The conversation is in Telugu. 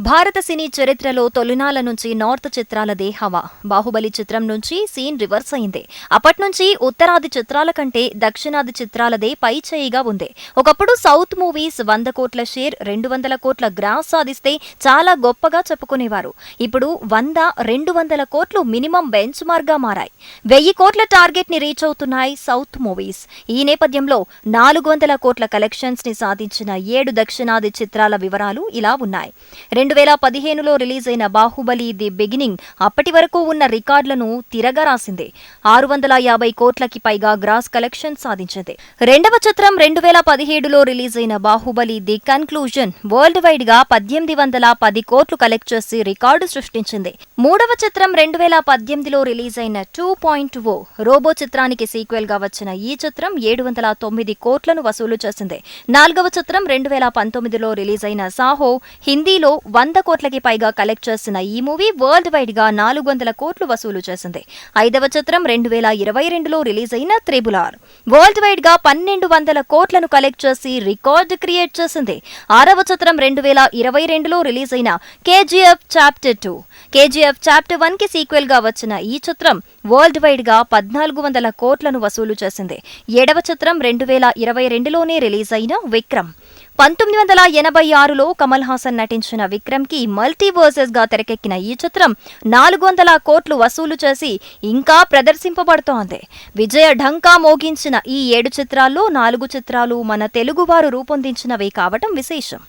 భారత సినీ చరిత్రలో తొలినాల నుంచి నార్త్ చిత్రాలదే హవా బాహుబలి చిత్రం నుంచి సీన్ రివర్స్ అయింది. అప్పట్నుంచి ఉత్తరాది చిత్రాల కంటే దక్షిణాది చిత్రాలదే పై చేయిగా ఉంది. ఒకప్పుడు సౌత్ మూవీస్ వంద కోట్ల షేర్ రెండు వందల కోట్ల గ్రాస్ సాధిస్తే చాలా గొప్పగా చెప్పుకునేవారు. ఇప్పుడు వంద రెండు వందల కోట్లు మినిమం బెంచ్ మార్గా మారాయి. వెయ్యి కోట్ల టార్గెట్ని రీచ్ అవుతున్నాయి సౌత్ మూవీస్. ఈ నేపథ్యంలో నాలుగు వందల కోట్ల కలెక్షన్స్ని సాధించిన ఏడు దక్షిణాది చిత్రాల వివరాలు ఇలా ఉన్నాయి. రెండు వేల పదిహేనులో రిలీజ్ అయిన బాహుబలి ది బిగినింగ్ అప్పటి వరకు ఉన్న రికార్డులను తిరగరాసింది. ఆరు వందల యాభై కోట్లకి పైగా గ్రాస్ కలెక్షన్ సాధించింది. రెండవ చిత్రం రెండు వేల పదిహేడులో రిలీజ్ అయిన బాహుబలి ది కన్క్లూజన్ వరల్డ్ వైడ్గా పద్దెనిమిది వందల పది కోట్లు కలెక్ట్ చేసి రికార్డు సృష్టించింది. మూడవ చిత్రం రెండు వేల పద్దెనిమిదిలో రిలీజ్ అయిన టూ పాయింట్ ఓ రోబో చిత్రానికి సీక్వెల్గా వచ్చిన ఈ చిత్రం ఏడు వందల తొమ్మిది కోట్లను వసూలు చేసింది. నాలుగవ చిత్రం రెండు వేల పంతొమ్మిదిలో రిలీజ్ అయిన సాహో హిందీలో వంద కోట్లకి పైగా కలెక్ట్ చేసిన ఈ మూవీ వరల్డ్ వైడ్గా నాలుగు వందల కోట్లు వసూలు చేసింది. ఐదవ చిత్రం రెండు వేల ఇరవై రెండులో రిలీజ్ అయిన త్రిబులార్. వరల్డ్ వైడ్గా పన్నెండు వందల కోట్లను కలెక్ట్ చేసి రికార్డ్ క్రియేట్ చేసింది. ఆరవ చిత్రం రెండు వేల ఇరవై రెండులో రిలీజ్ అయిన KGF chapter two KGF chapter వన్కి సీక్వెల్గా వచ్చిన ఈ చిత్రం వరల్డ్ వైడ్గా పద్నాలుగు వందల కోట్లను వసూలు చేసింది. ఏడవ చిత్రం రెండు వేల ఇరవై రెండులోనే రిలీజ్ అయిన విక్రమ్. పంతొమ్మిది వందల ఎనభై ఆరులో కమల్ హాసన్ నటించిన విక్రమ్కి గా తెరకెక్కిన ఈ చిత్రం నాలుగు వందల కోట్లు వసూలు చేసి ఇంకా ప్రదర్శింపబడుతోంది. విజయ ఢంకా మోగించిన ఈ ఏడు చిత్రాల్లో నాలుగు చిత్రాలు మన తెలుగువారు రూపొందించినవి కావటం విశేషం.